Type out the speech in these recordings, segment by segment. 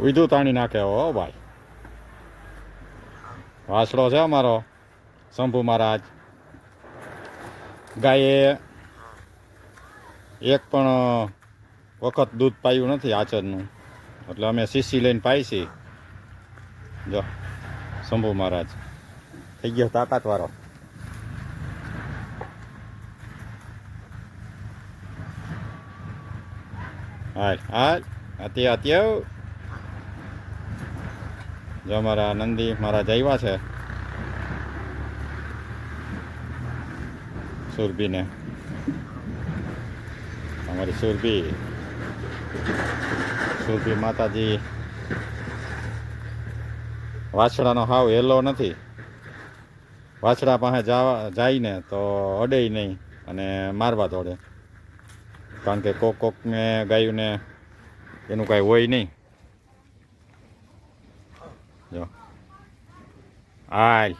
ઉધું તાણી નાખે હો ભાઈ. વાસડો છે અમારો, શંભુ મહારાજ. ગાયે એક પણ વખત દૂધ પાયું નથી આચરનું. એટલે અમે શીશી લઈને પાઈ છીએ જો, શંભુ મહારાજ. થઈ ગયો તાકાતવાળો હાલ હાલ. અત્યારે અત્યારે જો અમારા નંદી મારા જૈવા છે. સુરભીને. અમારી સુરભી. સુરભી માતાજી. વાછડાનો હાવ હેલો નથી. વાછડા પાસે જવા જાય ને તો અડે નહીં અને મારવા દોડે. કારણ કે કોક કોક મેં ગાયું ને એનું કાંઈ હોય નહીં. જો હાલ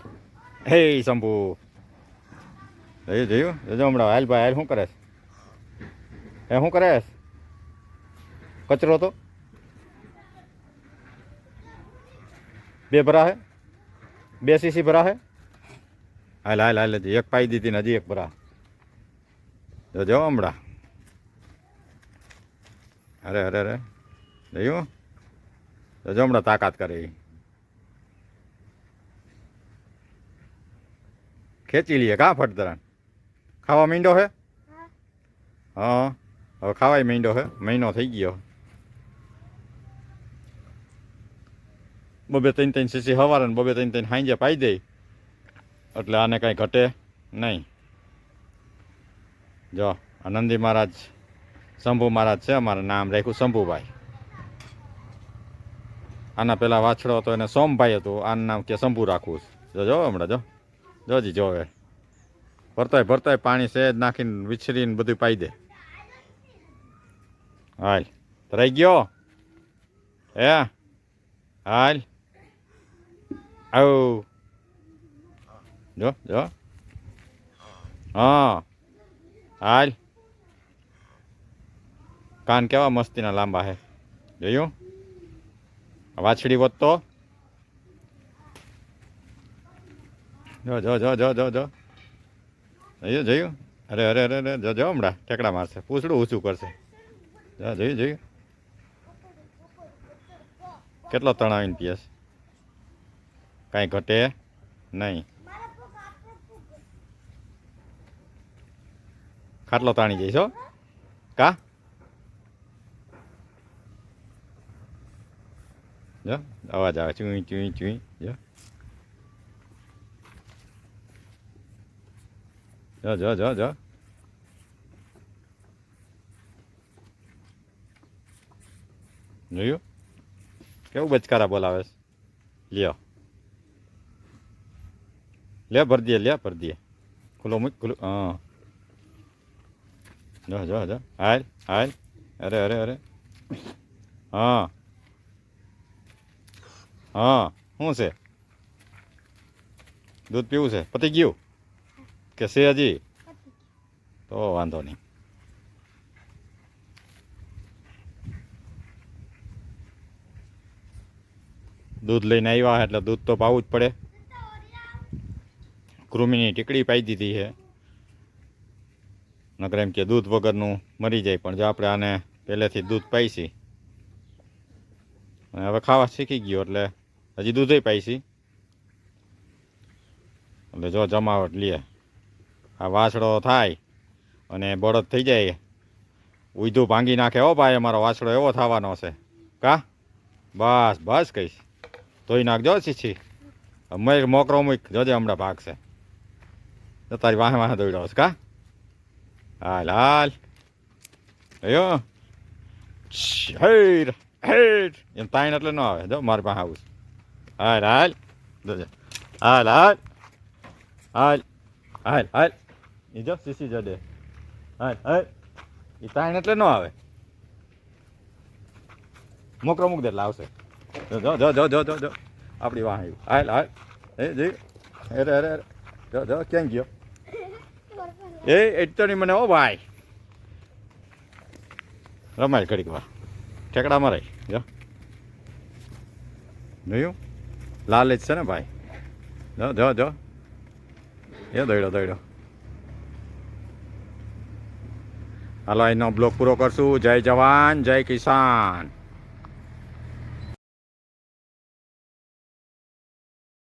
હે શંભુ જોયું જોયું જોજો હમણાં હાલ ભાઈ હાલ શું કરે એ શું કરે કચરો તો બે ભરા હે બે સીસી ભરા હે હાલ હાલ હાલ હજી એક પાઈ દીધી ને હજી એક ભરા જોજો હમણાં અરે અરે અરે જોયું જોજો હમણાં તાકાત કરે ખેંચી લઈએ કાં ફટતરાન ખાવા મીંડો હે? હા, હવે ખાવાય મીંડો હે. મહિનો થઈ ગયો. બબે ત્રણ ત્રણ સીસી હવારે બબે ત્રણ ત્રણ હાંજે પાઈ દે. એટલે આને કાંઈ ઘટે નહીં. જો, આનંદી મહારાજ, શંભુ મહારાજ છે અમારું નામ રાખ્યું શંભુભાઈ. આના પહેલાં વાછડો હતો, એને સોમભાઈ હતું. આનું નામ કે શંભુ રાખવું જોજો હમણાં જો. જોજી, જોવે. ભરતાય ભરતાય પાણી સહેજ નાખીને વિછરીને બધું પાઈ દે. હાલ. રહી ગયો? હે? હાલ. આવ. જો જો. હા. હાલ. કાન કેવા મસ્તીના લાંબા હે. જોયું? વાછડી વધતો. જો જો જો જો જો જો. જોયું જોયું અરે અરે અરે અરે, જો જો, હમણાં ટેકડા મારશે. પૂછડું ઊંચું કરશે. જો જોયું જોયું કેટલો તણાવીને પીએસ? કાંઈ ઘટે નહીં. ખાટલો તાણી જઈશ, હો. કા? જો, અવાજ આવે. ચૂંઈ ચૂંઈ, ચૂઈ. જો. જો, જા જા, જો. જોયું? કેવું બચકારા બોલાવે છે? લ્યો. લે, ભર દે, લે, ભર દે. ખુલ્લો મૂક, ખુલ્લો, હા. જો જો જો. હાલ હાલ. અરે અરે અરે. હા. હા. શું છે? દૂધ પીવું છે? પતી ગયું? કે છે હજી તો વાંધો નહીં દૂધ લઈને આવ્યા એટલે દૂધ તો પાવું જ પડે. કૃમિની ટીકડી પાઈ દીધી છે નકર એમ કે દૂધ વગરનું મરી જાય, પણ જો આપણે આને પહેલેથી દૂધ પાઈશી અને હવે ખાવા શીખી ગયો એટલે હજી દૂધે પાઈશી એટલે જો જમાવટ લે. આ વાછડો થાય અને બળદ થઈ જાય. ઉધું ભાંગી નાખે હો ભાઈ, અમારો વાછડો એવો થવાનો છે. કા? બસ બસ, કહીશ. ધોઈ નાખજો છીછી મેં મોકરો મૂક, જોજે હમણાં ભાગશે. તો તારી વાહે વાહે દોડ્યો છે કા? હાલ હાલ. અયો. Hair hair. એમ તાઈન એટલે ન આવે. જો, મારી પાસે આવું. હાલ હાલ. જોજે. હાલ હાલ. હાલ હાલ હાલ. એ જો સીસી જડે હાલ એ તાણ એટલે ન આવે. મોકરો મૂક દે એટલે આવશે. જો જો જો જો જો જો જો. આપણી વાહ આવ્યું હાલ હાલ. એ, જી. અરે અરે અરે. જો જો, ક્યાં ગયો? એ એટલો નહીં મને, ઓ ભાઈ. રમાય ઘડીક વાર. ઠેકડા મરાય. જો. જોયું? લાલ જ છે ને ભાઈ? જો જો જો. એ દોડ્યો દોડ્યો હાલો એનો બ્લોક પૂરો કરશું. જય જવાન જય કિસાન.